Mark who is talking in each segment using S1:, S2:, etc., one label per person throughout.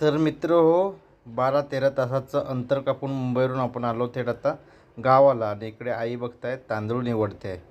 S1: तर मित्र हो बारा तेरा तासाचं अंतर कापून मुंबईवरून आपण आलो थेट आता गावाला आणि इकडे आई बघताय तांदूळ निवडते आहे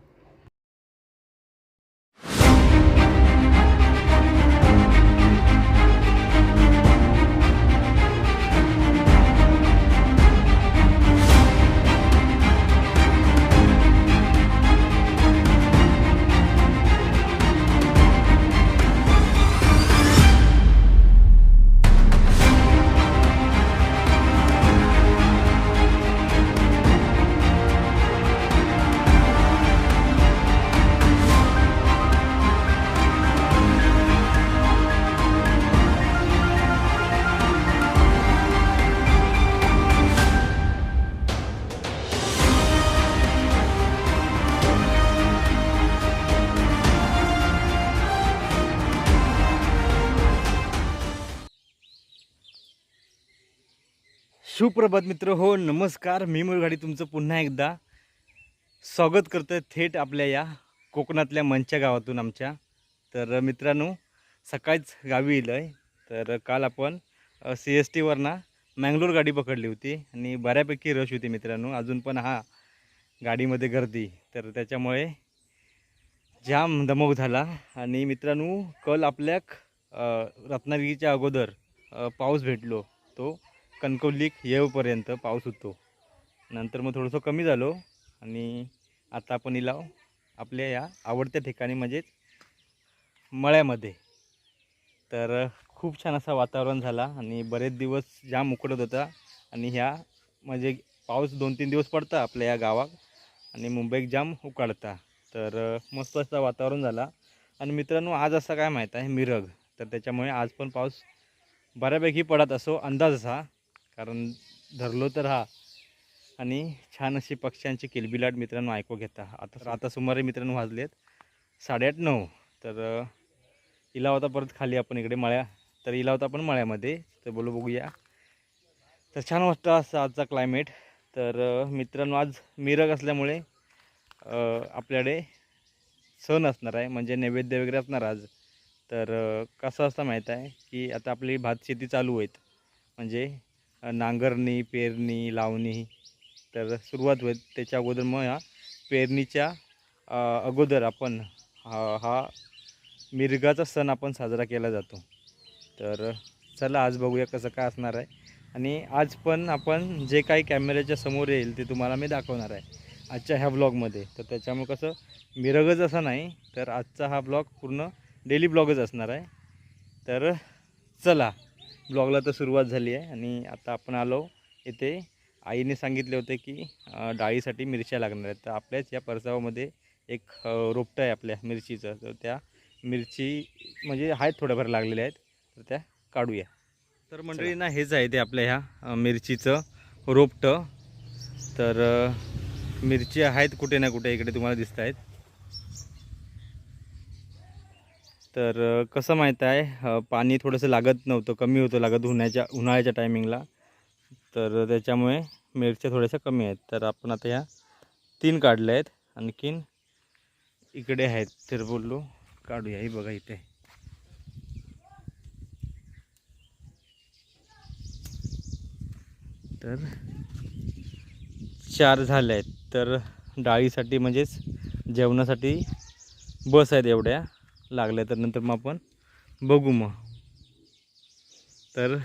S1: सुप्रभात मित्र. हो नमस्कार. मी गाडी तुमचं पुन्हा एकदा स्वागत करतो आहे थेट आपल्या या कोकणातल्या मंच्या गावातून आमच्या. तर मित्रांनो सकाळीच गावी येलं आहे तर काल आपण सी एस टीवरनं मँगलोर गाडी पकडली होती आणि बऱ्यापैकी रश होती मित्रांनो. अजून पण हा गाडीमध्ये गर्दी. तर त्याच्यामुळे जाम दमक झाला. आणि मित्रांनो कल आपल्या रत्नागिरीच्या अगोदर पाऊस भेटलो. तो कणकवलीक येऊपर्यंत पाऊस होतो. नंतर मग थोडंसं कमी झालो आणि आता आपण इलाव आपल्या या आवडत्या ठिकाणी म्हणजेच मळ्यामध्ये. तर खूप छान असा वातावरण झाला आणि बरेच दिवस जाम उकडत होता आणि ह्या म्हणजे पाऊस दोन तीन दिवस पडता आपल्या या गावात आणि मुंबईत जाम उकाडता. तर मस्त असं वातावरण झाला. आणि मित्रांनो आज असं काय माहीत आहे? मिरग. तर त्याच्यामुळे आज पण पाऊस बऱ्यापैकी पडत असो अंदाज असा. कारण धरलो तर हा. आणि छान अशी पक्ष्यांची किलबिलाट मित्रांनो ऐकू घेता. आता आता सुमारे मित्रांनो वाजलेत साडेआठ नऊ. तर इला होता परत खाली आपण इकडे मळ्या. तर इला होता आपण मळ्यामध्ये. तर बोलू बघूया. तर छान वाटतं असं आजचा क्लायमेट तर मित्रांनो आज मिरग असल्यामुळे आपल्याकडे सण असणार आहे. म्हणजे नैवेद्य वगैरे असणार आज. तर कसं असं माहीत आहे की आता आपली भात शेती चालू आहेत. म्हणजे नांगरणी पेरणी लावणी तर सुरुवात होईल. त्याच्या अगोदर मग या पेरणीच्या अगोदर आपण हा हा मिरगाचा सण आपण साजरा केला जातो. तर चला आज बघूया कसं काय असणार आहे. आणि आज पण आपण जे काही कॅमेऱ्याच्या समोर येईल ते तुम्हाला मी दाखवणार आहे. आजच्या ह्या ब्लॉगमध्ये. तर त्याच्यामुळे कसं मिरगच असं नाही तर आजचा हा ब्लॉग पूर्ण डेली ब्लॉगच असणार आहे. तर चला. ब्लॉगला तर सुरुवात झाली आहे आणि आता आपण आलो इथे. आईने सांगितले होते की डाळीसाठी मिरच्या लागणार आहेत. तर आपल्याच या परसावामध्ये एक रोपटं आहे आपल्या मिरचीचं. तर त्या मिरची म्हणजे आहेत थोड्याफार लागलेल्या आहेत. तर त्या काढूया. तर मंडळी ना हेच आहे ते आपल्या ह्या मिरचीचं रोपटं. तर मिरची आहेत कुठे ना कुठे इकडे तुम्हाला दिसत आहेत तर कसं माहीत आहे पाणी थोडंसं लागत नव्हतं कमी होतं लागत उन्हाळ्याच्या उन्हाळ्याच्या टायमिंगला तर त्याच्यामुळे मिरच्या थोड्याशा कमी आहेत. तर आपण आता ह्या तीन काढल्या आहेत. आणखीन इकडे आहेत तर बोललो काढूया. ही बघा इथे. तर चार झाले आहेत. तर डाळीसाठी म्हणजेच जेवणासाठी बस आहेत एवढ्या. लागल्या तर नंतर मग आपण बघू मग. तर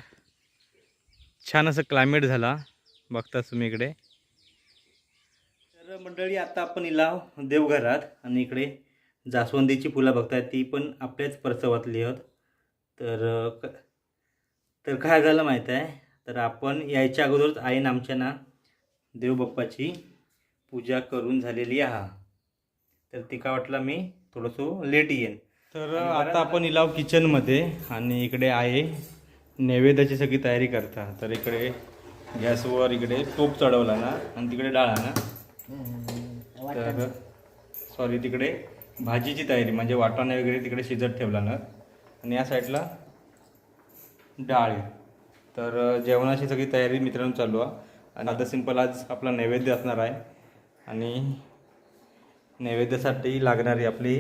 S1: छान असं क्लायमेट झाला. बघताच तुम्ही इकडे. तर मंडळी आता आपण इला देवघरात आणि इकडे जास्वंदीची फुलं बघताय ती पण आपल्याच परसवातली आहोत. तर क- तर काय झालं माहीत आहे? तर आपण यायच्या अगोदरच आईन आमच्या ना देवबाप्पाची पूजा करून झालेली आहा. तर तिका काय वाटलं मी थोडंसं लेट येईन. तर आता आपण इलाव किचनमध्ये आणि इकडे आहे. नैवेद्याची सगळी तयारी करता. तर इकडे गॅसवर इकडे टोप चढवला ना आणि तिकडे डाळ ना तर सॉरी तिकडे भाजीची तयारी म्हणजे वाटाणे वगैरे तिकडे शिजत ठेवला ना आणि या साईडला डाळ आहे. तर जेवणाची सगळी तयारी मित्रांनो चालू आहे. आणि आता सिंपल आज आपला नैवेद्य असणार आहे. आणि नैवेद्यासाठी लागणारी आपली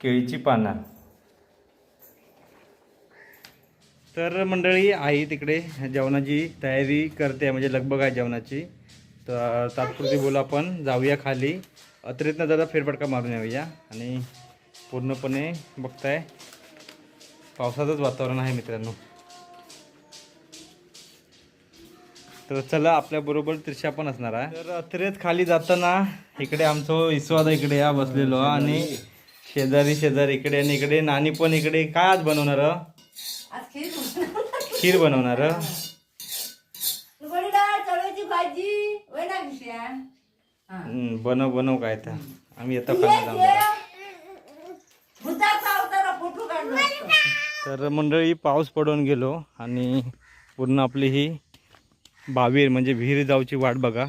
S1: केळीची पानं. तर मंडळी आई तिकडे जेवणाची तयारी करते म्हणजे लगबग आहे जेवणाची. तर तात्पुरती बोलू आपण जाऊया खाली. अतिरिक्त जरा फेरफटका मारून येऊया आणि पूर्णपणे बघताय पावसाचंच वातावरण आहे मित्रांनो. तर चला आपल्याबरोबर त्रिशा पण असणार आहे. तर अत्रेत खाली जाताना इकडे आमचं इस्वादा इकडे या बसलेलो आणि शेजारी शेजारी इकडे आणि इकडे नानी पण इकडे. काय आज बनवणार
S2: खीर बनवणार.
S1: बनव बनव काय तर. आम्ही येतो जाऊन. तर मंडळी पाऊस पडून गेलो आणि पूर्ण आपली ही बावीर म्हणजे विहीर जाऊची वाट बघा.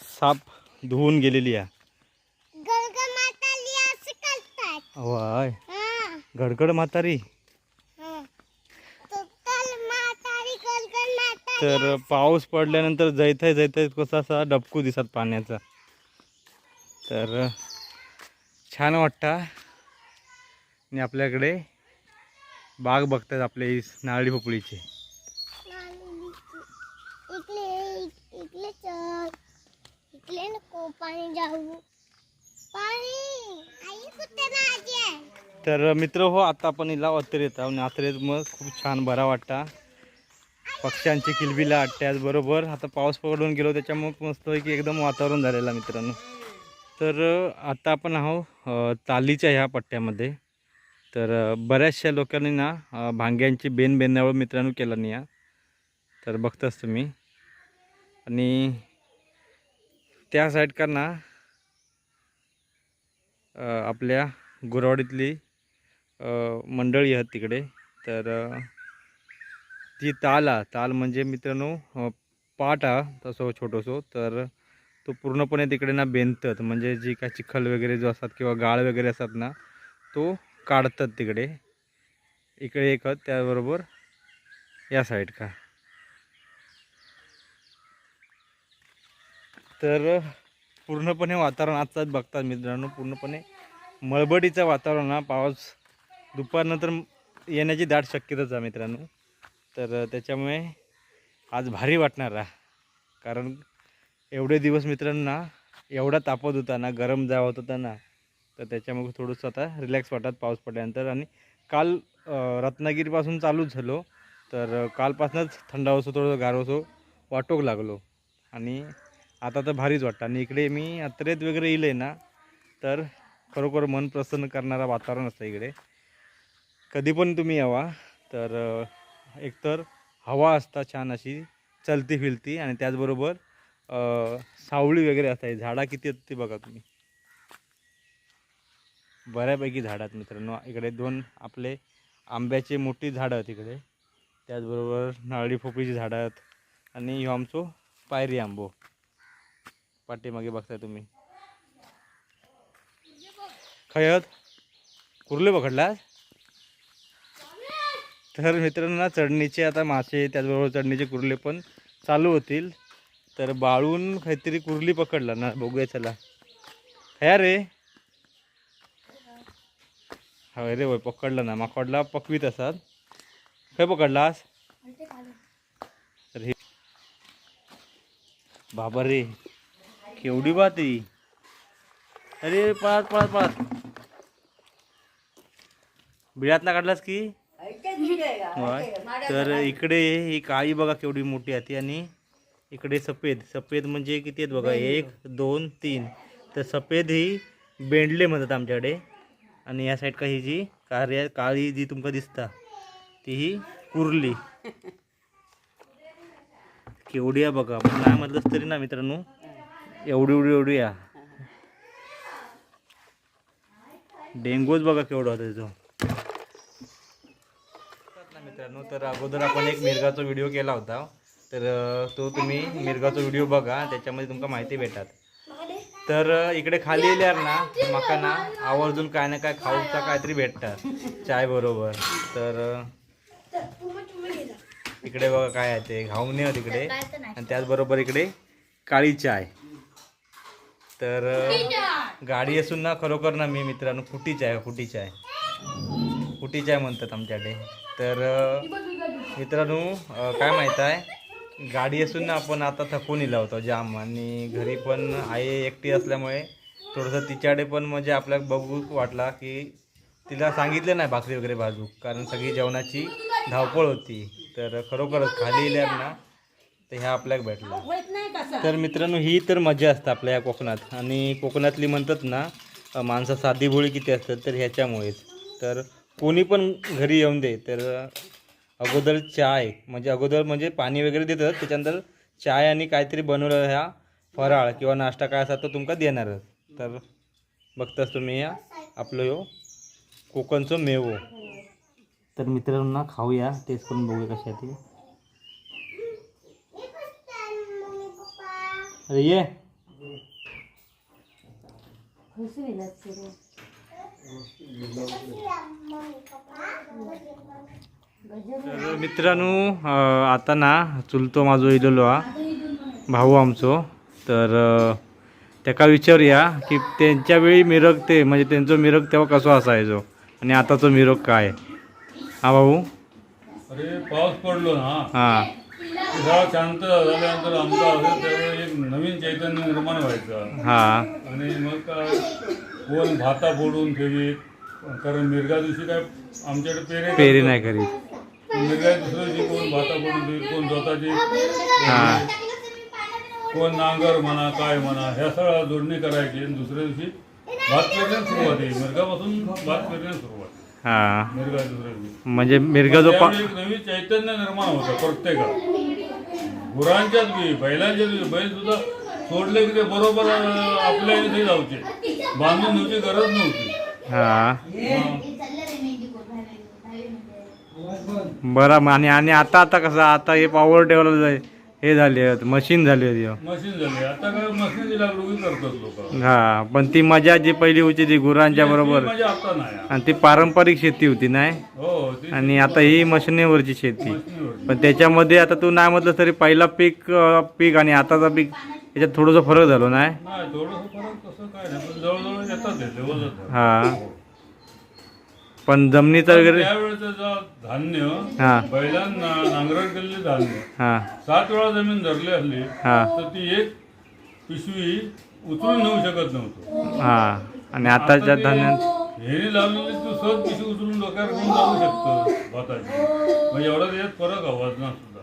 S1: साप धुवून गेलेली आहे. वाय. गडगड म्हातारी. तर पाऊस पडल्यानंतर जैताय जैताय कसा असा डबकू दिसत पाण्याचा. तर छान वाटतं. आणि आपल्याकडे बाग बघतात आपले ही नारळी पोपळीचे
S3: इकडे जाऊ.
S1: तर मित्र हो आता आपण हिला अत्रेत आहोत. आणि मग खूप छान बरा वाटता पक्ष्यांची किलबिला वाटते त्याचबरोबर आता पाऊस पडून गेलो त्याच्यामुळे मस्त की एकदम वातावरण झालेला मित्रांनो. तर आता आपण आहो तालीच्या ह्या पट्ट्यामध्ये. तर बऱ्याचशा लोकांनी ना भांग्यांची बेन बेनावळ मित्रांनो केला नाही या तर बघताच तुम्ही. आणि त्या साईडकर ना आपल्या गुरवाडीतली मंडळी आहेत तिकडे. तर ती ताल आहे. ताल म्हणजे मित्रांनो पाट हा तसं छोटंसं. तर तो पूर्णपणे तिकडे ना बेनतात म्हणजे जी काय चिखल वगैरे जो असतात किंवा गाळ वगैरे असतात ना तो काढतात तिकडे. इकडे एक त्याबरोबर या साईड का तर पूर्णपणे वातावरण आजचाच बघतात मित्रांनो पूर्णपणे मळबडीचं वातावरण हा पाऊस दुपारनंतर येण्याची दाट शक्यताच आहे मित्रांनो. तर त्याच्यामुळे आज भारी वाटणार आहे कारण एवढे दिवस मित्रांना एवढा तापत होता ना गरम जावत होत होता ना तर त्याच्यामुळे थोडंसं आता रिलॅक्स वाटत पाऊस पडल्यानंतर. आणि काल रत्नागिरीपासून चालूच झालो तर कालपासूनच थंडावसो थोडंसं गारवसो गार असो वाटोक लागलो. आणि आता तर भारीच वाटतं. आणि इकडे मी यात्रेत वगैरे येईल ना तर खरोखर मन प्रसन्न करणारा वातावरण असतं इकडे. कधी पण तुम्ही यावा तर एकतर हवा असता छान अशी चलती फिरती आणि त्याचबरोबर सावळी वगैरे असते. झाडा किती आहेत ते बघा तुम्ही. बऱ्यापैकी झाडं आहेत मित्रांनो. इकडे दोन आपले आंब्याचे मोठी झाडं आहेत इकडे. त्याचबरोबर नारळी फोपळीची झाडं आहेत. आणि ह्यो आमचो पायरी आंबो. पाठीमागे बघताय तुम्ही. खयत कुर्ले पकडलास तर मित्रांनो चढणीचे आता मासे त्याचबरोबर चढणीचे कुर्ले पण चालू होतील. तर बाळून काहीतरी कुर्ली पकडला ना बघूया चला. खया रे? हय रे वय पकडला ना माकडला पकवीत असतात खय पकडलास? तर हे बाबा रे. केवढी बात ही? अरे पळत पळत पळत. बिळातला काढलास की? होय. तर. इकडे ही काळी बघा केवढी मोठी आहे आणि इकडे सफेद. सफेद म्हणजे किती आहेत बघा? एक दोन तीन. तर सफेद ही बेंडले म्हणतात आमच्याकडे. आणि या साईड ही जी कार्य काळी जी तुमका दिसता ती ही कुर्ली. केवढी आहे बघा. पण नाही म्हटलंच तरी ना मित्रांनो. एवढी एवढी एवढी या. डेंगूच बघा केवढा होता त्याचा मित्रांनो तर अगोदर आपण एक मिरगाचा व्हिडिओ केला होता. तर तो तुम्ही मिरगाचा व्हिडिओ बघा त्याच्यामध्ये तुमका माहिती भेटतात. तर इकडे खाली येल्यार ना माका ना आवर्जून काय ना काय खाऊचा काहीतरी भेटतात. चाय बरोबर. तर इकडे बघा काय आहे ते. घाऊने तिकडे. आणि त्याचबरोबर इकडे काळी चाय. तर गाडी असून ना खरोखर ना मी मित्रांनो फुटीच आहे फुटीच आहे. फुटीच आहे म्हणतात आमच्याकडे. तर मित्रांनो काय माहीत आहे? गाडी असून ना आपण आता थकून इला होतो जाम आणि घरी पण आई एकटी असल्यामुळे थोडंसं तिच्याकडे पण म्हणजे आपल्याला बघू वाटला की तिला सांगितलं नाही भाकरी वगैरे भाजू कारण सगळी जेवणाची धावपळ होती. तर खरोखरच खाली इल्यात ना तर ह्या आपल्याला भेटला. तर मित्रांनो ही तर मजा असते आपल्या या कोकणात. आणि कोकणातली म्हणतात ना माणसं साधी भोळी किती असतात तर ह्याच्यामुळेच. तर कोणी पण घरी येऊन दे तर अगोदर चाय म्हणजे अगोदर म्हणजे पाणी वगैरे देतात त्याच्यानंतर चाय आणि काहीतरी बनवलं ह्या फराळ किंवा नाश्ता काय असा तो तुमका देणारच तर बघताच तुम्ही या आपलं ह्यो कोकणचं मेवो. तर मित्रांनो खाऊया टेस्ट करून बघूया कशा ती अरे ये. तर मित्रांनो आता ना चुलतो माझो इलेलो हा. भाऊ आमचो. तर तेका विचारूया की त्यांच्या वेळी मिरग ते म्हणजे त्यांचं मिरग तेव्हा कसो असायचो आणि आताचो मिरग काय? हा भाऊ?
S4: अरे पाऊस पडलो ना.
S1: हां.
S4: जरा शांत झाल्यानंतर आमचा असं त्यावेळी एक नवीन चैतन्य निर्माण व्हायचं.
S1: हां.
S4: आणि मग काय कोण भाता फोडून ठेवीत कारण मिरगा दिवशी काय आमच्याकडे पेरे
S1: पेरी नाही करीत.
S4: मिरगा दुसऱ्या दिवशी कोण भाता फोडून ठेवीत कोण स्वतःची
S1: हां.
S4: कोण नांगर म्हणा काय म्हणा ह्या सगळ्या जोडणी करायची आणि दुसऱ्या दिवशी भात पेरण्यास सुरुवात आहे. मिरगापासून भात पेरण्यास सुरुवात
S1: हां.
S4: मिरगा दुसऱ्या दिवशी.
S1: म्हणजे मिरगा जो पा
S4: त्यावेळी एक नवीन चैतन्य निर्माण होतं प्रत्येकात. गुरांच्याच बी बैलांच्याच बी बैल सुद्धा सोडले की ते बरोबर आपल्या इथे जाऊचे. बांधून न्यायची गरज नव्हती.
S1: हां.
S4: हं.
S1: बरं आणि आणि आता आता कसं आता हे पॉवर टेबल हे झाले मशीन झाली होती
S4: मशीन झाली. आता काय मशीनची लागवडी करतात लोक.
S1: हा पण ती मजा जी पहिली होती ती गुरांच्या बरोबर.
S4: आता नाही.
S1: आणि ती पारंपरिक शेती होती नाही
S4: हो? ती
S1: आणि आता ही मशिनीवरची शेती. पण त्याच्यामध्ये आता तू नाही म्हटलं तरी पहिला पीक अं, पीक आणि आताचा पीक याच्यात थोडंसं फरक झालो नाही
S4: नाही थोडंसं फरक तसं काय नाही पण जवळजवळ येतात ते लेवल जातात
S1: हा. पण जमिनीचं वगैरे
S4: त्यावेळेचं धान्य
S1: हा.
S4: बैलांना नांगरण केलेले धान्य
S1: हा.
S4: सात वेळा जमीन धरली असली
S1: हा.
S4: तर ती एक पिशवी उचलून नेऊ शकत नव्हतो.
S1: हा. आणि आताच्या धान्यात
S4: हेरी लावलेली तू सहज पिशवी उचलून डोक्यावर घेऊन जाऊ शकतो भाताची. म्हणजे एवढा त्याच्यात फरक वजनात सुद्धा.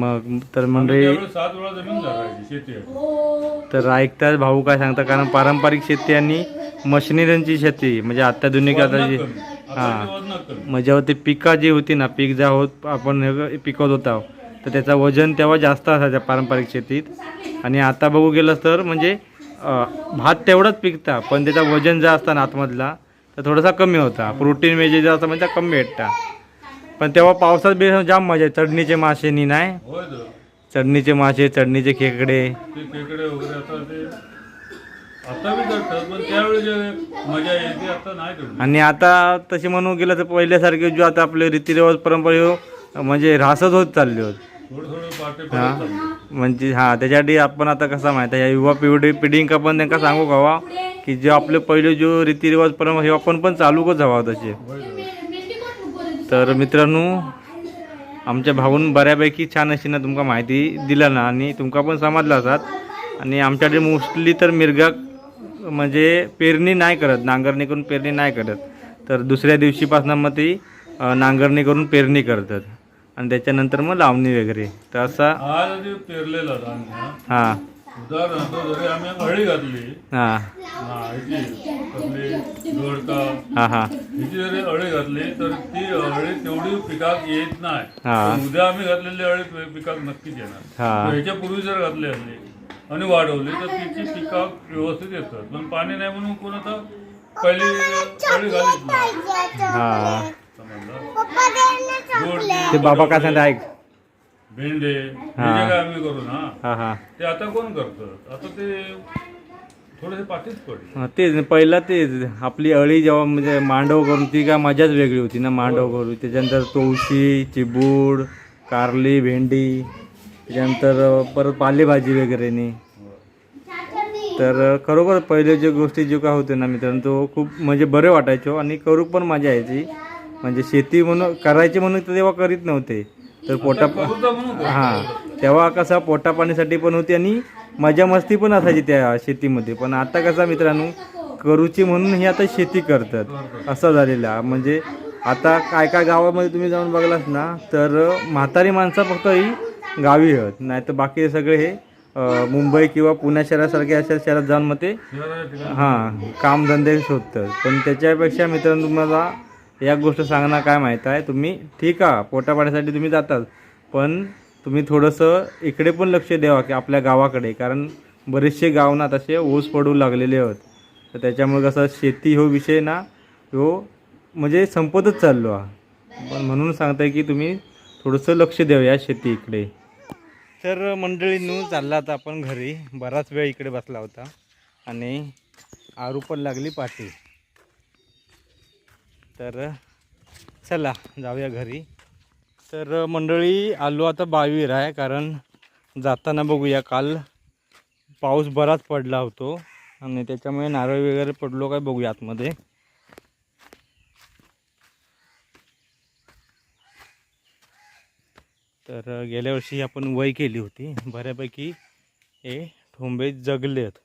S1: मग तर मंडळी
S4: त्यावेळेस सात वेळा जमीन धरायची शेती आहे.
S1: तर ऐकतात भाऊ काय सांगता कारण पारंपरिक शेती आणि मशिनरीची शेती म्हणजे अत्याधुनिक
S4: कमी.
S1: हा. मग जेव्हा ते पिका जी होती ना पीक ज्या होत आपण हे पिकवत होता तर त्याचं वजन तेव्हा जास्त असायचं पारंपरिक शेतीत. आणि आता बघू गेलं तर म्हणजे भात तेवढाच पिकता पण त्याचा वजन जो असता ना आतमधला तर थोडासा कमी होता. प्रोटीन वेजे जो असता म्हणजे कमी भेटता. पण तेव्हा पावसात बी जाम मजा आहे चढणीचे मासे नी नाही. चढणीचे मासे चढणीचे खेकडे.
S4: ते खेकडे वगैरे आता ते आता बी करतात पण त्यावेळी जे मजा येते आता नाही तेवढी
S1: आणि आता तसे म्हणून गेलं तर पहिल्यासारखे जो आता आपले रीतिरिवाज परंपरा ह्यो म्हणजे ऱ्हासच होत चालले होत.
S4: थोडं थोडं पाटे
S1: हा. म्हणजे हा त्याच्यासाठी आपण आता कसं माहिती आहे या युवा पिढी पिढींका पण त्यांना सांगू हवा की जे आपले पहिले जो रीतिरिवाज परंपरा हे आपण पण चालू करत हवा तसे.
S4: तर
S1: मित्रांनो आमच्या भाऊन बऱ्यापैकी छान अशी ना तुमका माहिती दिला ना आणि तुमका पण समजला असतात आणि आमच्याकडे मोस्टली तर मिरगा म्हणजे पेरणी नाही करत नांगरणी करून पेरणी नाही करत. तर दुसऱ्या दिवशीपासून मग ती नांगरणी करून पेरणी करतात. आणि त्याच्यानंतर मग लावणी वगैरे. तर असा
S4: पेरलेलं
S1: हां.
S4: उदाहरणार्थ जरी आम्ही अळी घातली.
S1: हां.
S4: हा ह्याची आपली दोडका
S1: हां हां.
S4: ह्याची जरी अळी घातली तर ती अळी तेवढी पिकाक येत नाही.
S1: हा.
S4: पण उद्या आम्ही घातलेली अळी पि- पिकाक नक्कीच येणार.
S1: हा.
S4: तर ह्याच्यापूर्वी जर घातली असली आणि वाढवली तर तिची पिकाक व्यवस्थित येतात. पण पाणी नाही म्हणून कोण आता पहिली घालीत नाही
S1: हां.
S4: समजलं गोड
S1: ते बाबा काय सांगता ऐक.
S4: भेंडे
S1: हा.
S4: हे जे काय आम्ही करू ना?
S1: हां हां.
S4: ते आता कोण करतं? आता ते थोडेसे पाठीच पडले.
S1: हा, तेच पहिला तेच. आपली अळी जेव्हा म्हणजे मांडव करून ती काय मजाच वेगळी होती ना मांडव करून. त्याच्यानंतर तुळशी चिबूड कारली भेंडी. त्याच्यानंतर परत पालेभाजी वगैरेने. तर खरोखर पहिले जे गोष्टी जे का होते ना मित्रांनो तो खूप म्हणजे बरे वाटायचो हो. आणि करू पण मजा यायची म्हणजे शेती म्हणून करायची म्हणून तर तेव्हा करीत नव्हते. तर पोटा हां. तेव्हा कसा पोटा पाण्यासाठी पण होती आणि मजा मस्ती पण असायची त्या शेतीमध्ये. पण आता कसा मित्रांनो करूची म्हणून ही आता शेती करतात. असं झालेलं म्हणजे आता काय काय गावामध्ये तुम्ही जाऊन बघलास ना तर म्हातारी माणसं फक्त ही गावी आहेत. नाही तर बाकी सगळे हे मुंबई किंवा पुण्या शहरासारख्या अशा शहरात जाऊन मग ते हां कामधंदे शोधतात. पण त्याच्यापेक्षा मित्रांनो तुम्हाला एक गोष्ट सांगणार काय माहीत आहे? तुम्ही ठीक आहे पोटापाण्यासाठी तुम्ही जातात. पण तुम्ही थोडंसं इकडे पण लक्ष द्यावा की आपल्या गावाकडे कारण बरेचसे गाव ना तसे ओस पडू लागलेले आहेत. तर त्याच्यामुळे कसं शेती हो विषय ना हो म्हणजे संपतच चाललो हा. पण म्हणून सांगताय की तुम्ही थोडंसं लक्ष द्यावं या शेती इकडे. तर मंडळींनू चालला आता आपण घरी. बराच वेळ इकडे बसला होता. आणि आरू पण लागली पाठी. तर चला जाऊया घरी. तर मंडळी आलो आता बावीर आहे कारण जाताना बघूया. काल पाऊस बराच पडला होतो. आणि त्याच्यामुळे नारळ वगैरे पडलो काय बघूया आतमध्ये. तर गेल्या वर्षी आपण वय केली होती. बऱ्यापैकी हे ठोंबे आहेत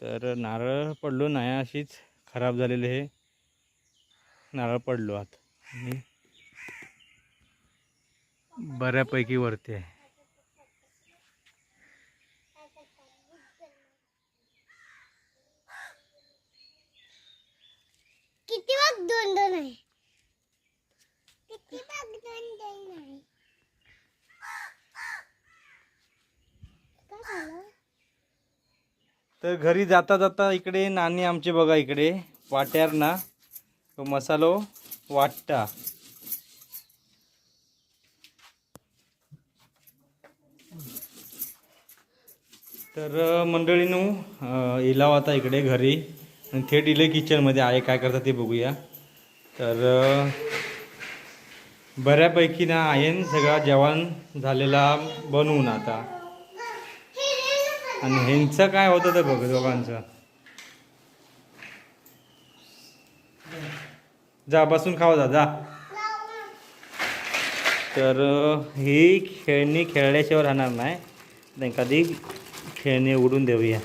S1: तर नारळ पडलो. नाही अशीच खराब झालेले हे नारळ पडलो आत. आणि बऱ्यापैकी वरती आहे.
S3: किती दोन दोन आहे किती भाग दोन दोन आहे काय झालं
S1: तर घरी जाता जाता इकडे नानी आमचे बघा इकडे वाट्यार ना. तो मसालो वाटता तर अ, मंडळीनू इलाव आता इकडे घरी. आणि थेट इले किचनमध्ये आहे काय करतात ते बघूया. तर बऱ्यापैकी ना आयन सगळा जेवण झालेला बनवून आता. आणि ह्यांचं काय होतं ते बघ दोघांचं. जा बसून खावा जा जा. तर ही खेळणी खेळल्याशिवाय राहणार नाही. तर एखादी खेळणी उडून देऊया.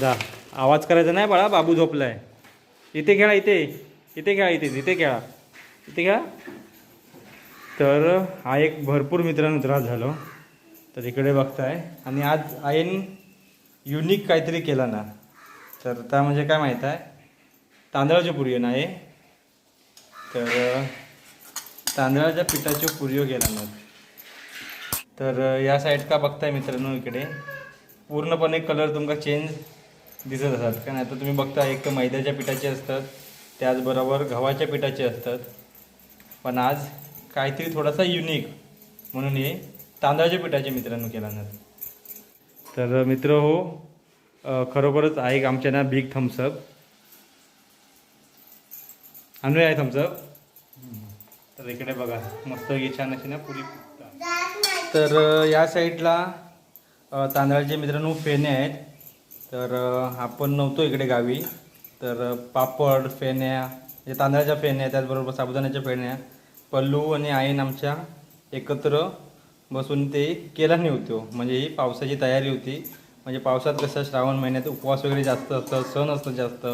S1: जा. आवाज करायचा नाही बाळा बाबू झोपलाय. इथे खेळा इथे. इथे खेळा इथे इथे खेळा. इथे खेळा. तर हा एक भरपूर मित्रांनो त्रास झालो. तर इकडे बघताय. आणि आज आईन युनिक काहीतरी केला ना. तर त्या म्हणजे काय माहीत आहे? तांदळाच्या पुरियो ना आहे तर तांदळाच्या पिठाच्या पुरियो केला ना तर या साईड का बघताय मित्रांनो इकडे. पूर्णपणे कलर तुमका चेंज दिसत असतात. का नाही तर तुम्ही बघता एक तर मैद्याच्या पिठाचे असतात त्याचबरोबर गव्हाच्या पिठाचे असतात. पण आज काहीतरी थोडासा युनिक म्हणून हे तांदळाच्या पिठाचे मित्रांनो केला तर मित्र हो खरोखरच आहे आमच्या ना बिग थम्सअप आणू आहे थम्सअप तर इकडे बघा मस्त की छान अशी ना पुरी तर या साईडला तांदळाचे मित्रांनो फेणे आहेत. तर आपण नव्हतो इकडे गावी. तर पापड फेण्या म्हणजे तांदळाच्या फेण्या त्याचबरोबर साबुदाण्याच्या फेण्या. पल्लू आणि आईन आमच्या एकत्र बसून ते केला नव्हतो म्हणजे ही पावसाची तयारी होती. म्हणजे पावसात कसं श्रावण महिन्यात उपवास वगैरे जास्त असतं सण असतं जास्त.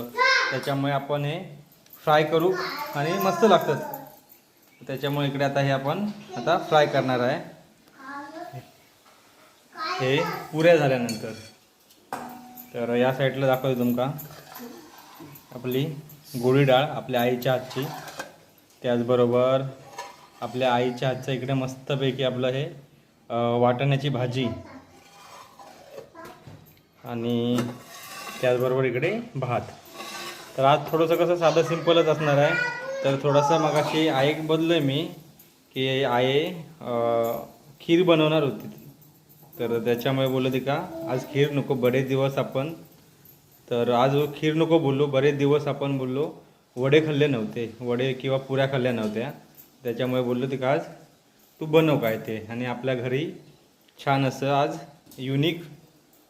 S1: त्याच्यामुळे आपण हे फ्राय करू आणि मस्त लागतात. त्याच्यामुळे इकडे आता हे आपण आता फ्राय करणार आहे. हे पुऱ्या झाल्यानंतर. तर या साईडला दाखवतो तुमका. आपली गोळी डाळ आपल्या आईच्या हातची. त्याचबरोबर आपल्या आईच्या हातचं इकडे मस्तपैकी आपलं हे वाटण्याची वाटाण्याची भाजी. आणि त्याचबरोबर इकडे भात. तर आज थोडंसं कसं साधं सिंपलच असणार आहे. तर थोडंसं मग अशी आई बदलो मी की आई खीर बनवणार होती. तर त्याच्यामुळे बोलत का आज खीर नको बरेच दिवस आपण तर आज खीर नको बोललो बरेच दिवस आपण बोललो वडे खाल्ले नव्हते वडे किंवा पुऱ्या खाल्ल्या नव्हत्या. त्याच्यामुळे बोललो ते का आज तू बनव काय ते. आणि आपल्या घरी छान असं आज युनिक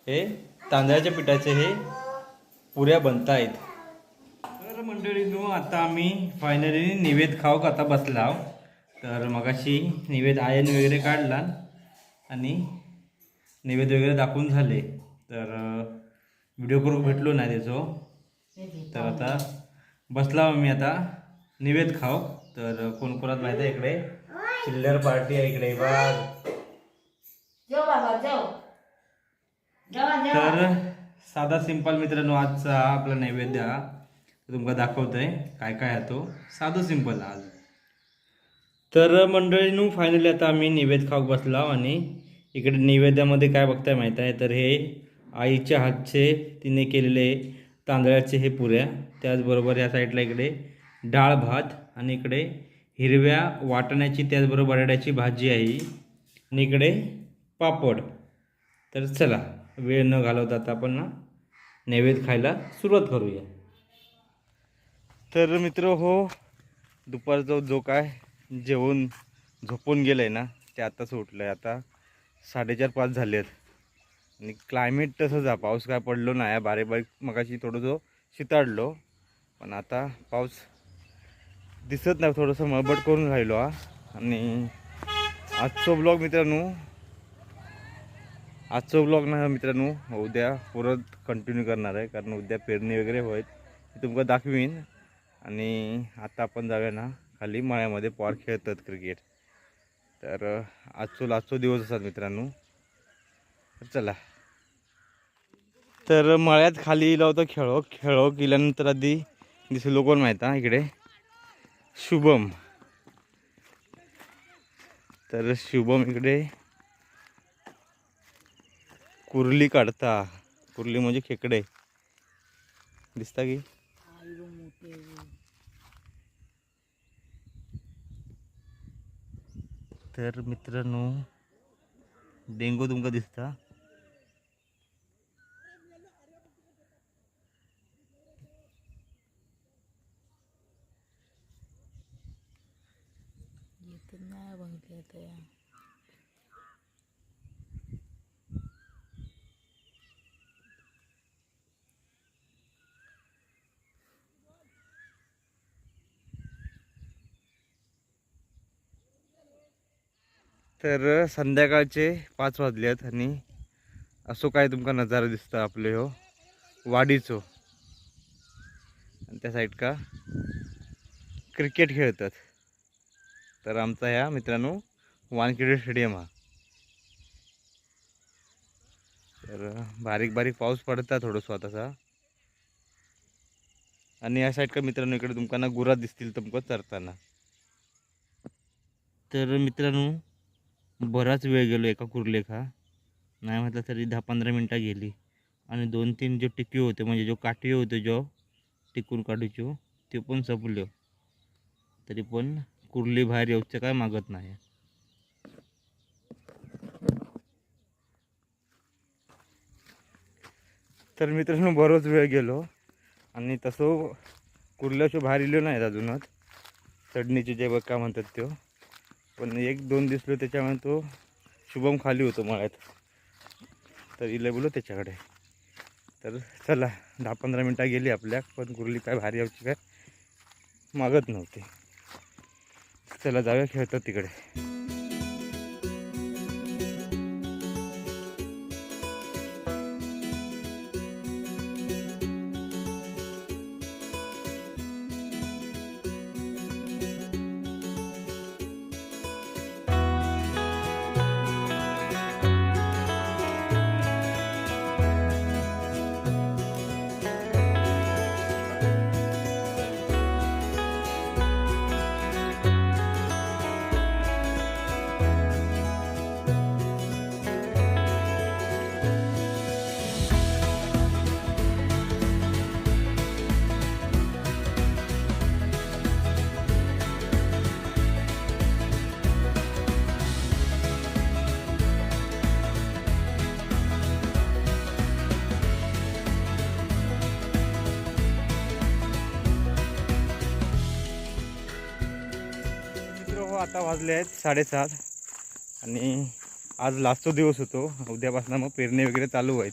S1: हे तांदळाच्या पिठाचे हे पुऱ्या बनतायत. तर मंडळी मंडळीनो आता आम्ही फायनली निवेद खाऊक आता बसला तर मगाशी निवेद आयन वगैरे काढला आणि निवेद वगैरे दाखवून झाले. तर व्हिडिओ करून भेटलो नाही त्याचो. तर आता बसला मी आता निवेद खाऊ. तर कोण कोणात माहिती आहे इकडे? चिल्लर पार्टी आहे इकडे बघ.
S2: जेव बाबा जेव जेवा जेवा.
S1: तर साधा सिंपल मित्रांनो आजचा आपला नैवेद्य हा तुमका दाखवतोय. काय काय आहे तो? साधं सिंपल आज. तर मंडळीनू फायनली आता आम्ही निवेद खाऊ बसला आणि इकडे नैवेद्यामध्ये काय बघताय माहीत आहे? तर हे आईच्या हातचे तिने केलेले तांदळाचे हे पुऱ्या. त्याचबरोबर या साईडला इकडे डाळ भात. आणि इकडे हिरव्या वाटण्याची त्याचबरोबर बटाट्याची भाजी आहे आणि इकडे पापड. तर चला वेळ न घालवता आता आपण ना नैवेद्य खायला सुरुवात करूया. तर मित्र हो दुपारचा जो काय जेवण झोपून गेलं आहे ना ते आता सुटलं आहे आता साडेचार पाच झाले आहेत आणि क्लायमेट तसंच आहे पाऊस काय पडलो नाही बारीक बारीक मगाशी थोडंसं शिताडलो. पण आता पाऊस दिसत नाही थोडंसं मळबट करून राहिलो हा. आणि आजचा ब्लॉग मित्रांनो आजचा ब्लॉग नाही मित्रांनो उद्या परत कंटिन्यू करणार आहे कारण उद्या पेरणी वगैरे होईल ते तुमका दाखवीन. आणि आता आपण जाऊया ना खाली मळ्यामध्ये पॉर खेळतात क्रिकेट तर आजचो आजचो दिवस असतात मित्रांनो. चला. तर मळ्यात खाली येलो होतं खेळो खेळो गेल्यानंतर आधी दिसलो कोण माहीत आहे इकडे. शुभम. तर शुभम इकडे कुर्ली काढता. कुर्ली म्हणजे खेकडे. दिसता की? तर मित्रांनो डेंगू तुमका दिसता. तर संध्याकाळचे पाच वाजले आहेत आणि असो काय तुमका नजारा दिसता आपले हो. वाडीचो. आणि त्या साईड का क्रिकेट खेळतात. तर आमचा ह्या मित्रांनो वानखेडे स्टेडियम हा. तर बारीक बारीक पाऊस पडता थोडं स्वतःचा आणि या साईड का मित्रांनो इकडे तुमकांना गुरा दिसतील तुमक चरताना. तर मित्रांनो बराच वेळ गेलो एका कुर्लेखा. नाही म्हटलं तरी दहा पंधरा मिनटं गेली. आणि दोन तीन जे टिकी होते म्हणजे जो काठी होते जो टिकून काढूचो ते पण संपलो. तरी पण कुर्ली बाहेर येऊचं काय मागत नाही. तर मित्रांनो बरोच वेळ गेलो. आणि तसं कुर्ल्याशो बाहेर इलो नाही अजूनच. चढणीचे जे बघ काय म्हणतात तो पण एक दोन दिसलो त्याच्यामुळे तो शुभम खाली होतो मळ्यात. तर इले बोलो त्याच्याकडे. तर चला दहा पंधरा मिनटं गेली आपल्या पण कुर्ली काय भारी यावची काय मागत नव्हती. चला जाऊया खेळतात तिकडे. आता वाजले आहेत साडेसात आणि आज लास्टचा दिवस होतो. उद्यापासून मग पेरणी वगैरे चालू आहेत.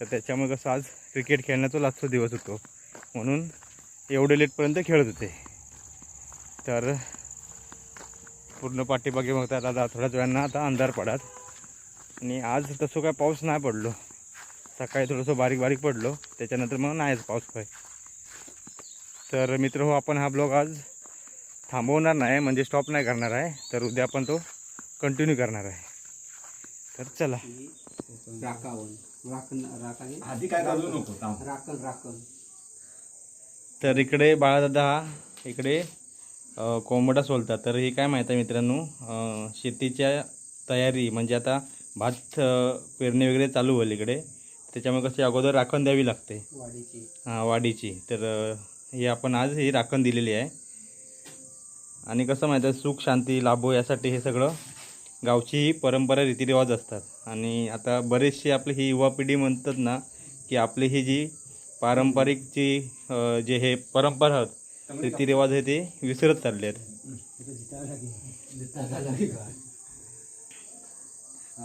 S1: तर त्याच्यामुळे कसं आज क्रिकेट खेळण्याचा लास्टचा दिवस होतो. म्हणून एवढे लेटपर्यंत खेळत होते. तर पूर्ण पाठीमागे मग त्याला आता थोड्याच वेळांना आता अंधार पडत. आणि आज तसं काय पाऊस नाही पडलो. सकाळी थोडंसं बारीक बारीक पडलो. त्याच्यानंतर मग नाहीच पाऊस काय तर मित्र हो आपण हा ब्लॉग आज थांबवणार नाही म्हणजे स्टॉप नाही करणार आहे. तर उद्या आपण तो कंटिन्यू करणार आहे. तर चला.
S5: राखावन राखण राखाने
S6: आधी काय करू नको थांब.
S5: राखण राखण.
S1: तर इकडे बाळादादा हा इकडे कोंबडा सोलतात. तर हे काय माहीत आहे मित्रांनो? शेतीच्या तयारी म्हणजे आता भात पेरणी वगैरे चालू होईल इकडे. त्याच्यामुळे कशी अगोदर राखण द्यावी लागते.
S5: वाडीची
S1: हां वाडीची तर ही आपण आज ही राखण दिलेली आहे. आणि कसं माहीत आहे सुख शांती लाभो यासाठी हे सगळं गावची ही परंपरा रीतिरिवाज असतात. आणि आता बरेचशी आपली ही युवा पिढी म्हणतात ना की आपली ही जी पारंपरिक जी जे हे परंपरा आहेत रीतिरिवाज आहे ते विसरत चालले आहेत.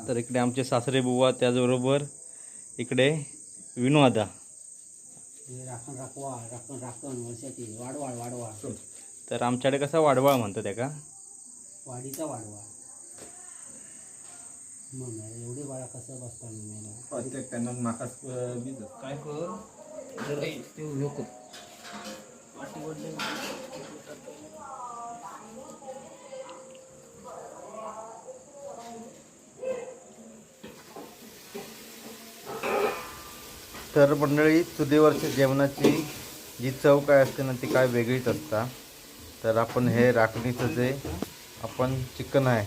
S1: तर इकडे आमचे सासरे बुवा त्याचबरोबर इकडे विनोदा.
S5: राखण राखवा राखण राखण वर्षाची वाढवाळ वाढवाळ
S1: तर आमच्याकडे कसा वाडवाळ म्हणतो त्या का
S5: वाडीचा वाढवाळ मग एवढे बाळा कसं बसता मी
S6: प्रत्येक त्यांना माकास
S5: काय कर? जरा ते उभं कर.
S1: तर मंडळी चुलीवरच्या जेवणाची जी चव काय असते ना ती काय वेगळीच असता. तर आपण हे राखणीचं जे आपण चिकन आहे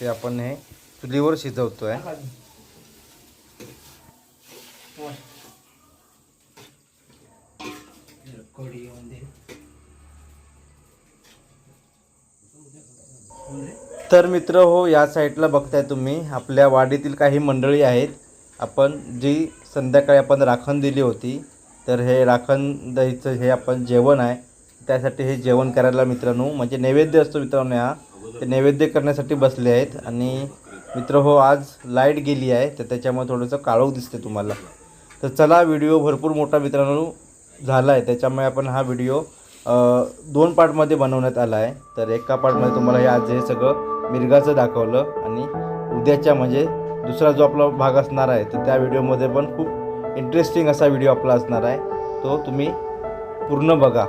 S1: ते आपण हे चुलीवर शिजवतो आहे तर मित्र हो या साईडला बघताय तुम्ही आपल्या वाडीतील काही मंडळी आहेत. आपण जी संध्याकाळी आपण राखण दिली होती तर हे राखण द्यायचं हे आपण जेवण आहे. त्यासाठी हे जेवण करायला मित्रांनो म्हणजे नैवेद्य असतो मित्रांनो हा. ते नैवेद्य करण्यासाठी बसले आहेत. आणि मित्र हो आज लाइट गेली आहे तर त्याच्यामुळे थोडंसं काळोख दिसते तुम्हाला. तर चला व्हिडिओ भरपूर मोठा मित्रांनो झाला आहे त्याच्यामुळे आपण हा व्हिडिओ दोन पार्टमध्ये बनवण्यात आला आहे तर एका पार्टमध्ये तुम्हाला हे आज हे सगळं मिरगाचं दाखवलं आणि उद्याच्या म्हणजे दुसरा जो आपला भाग असणार आहे तर त्या व्हिडिओमध्ये पण खूप इंटरेस्टिंग असा व्हिडिओ आपला असणार आहे. तो तुम्ही पूर्ण बघा.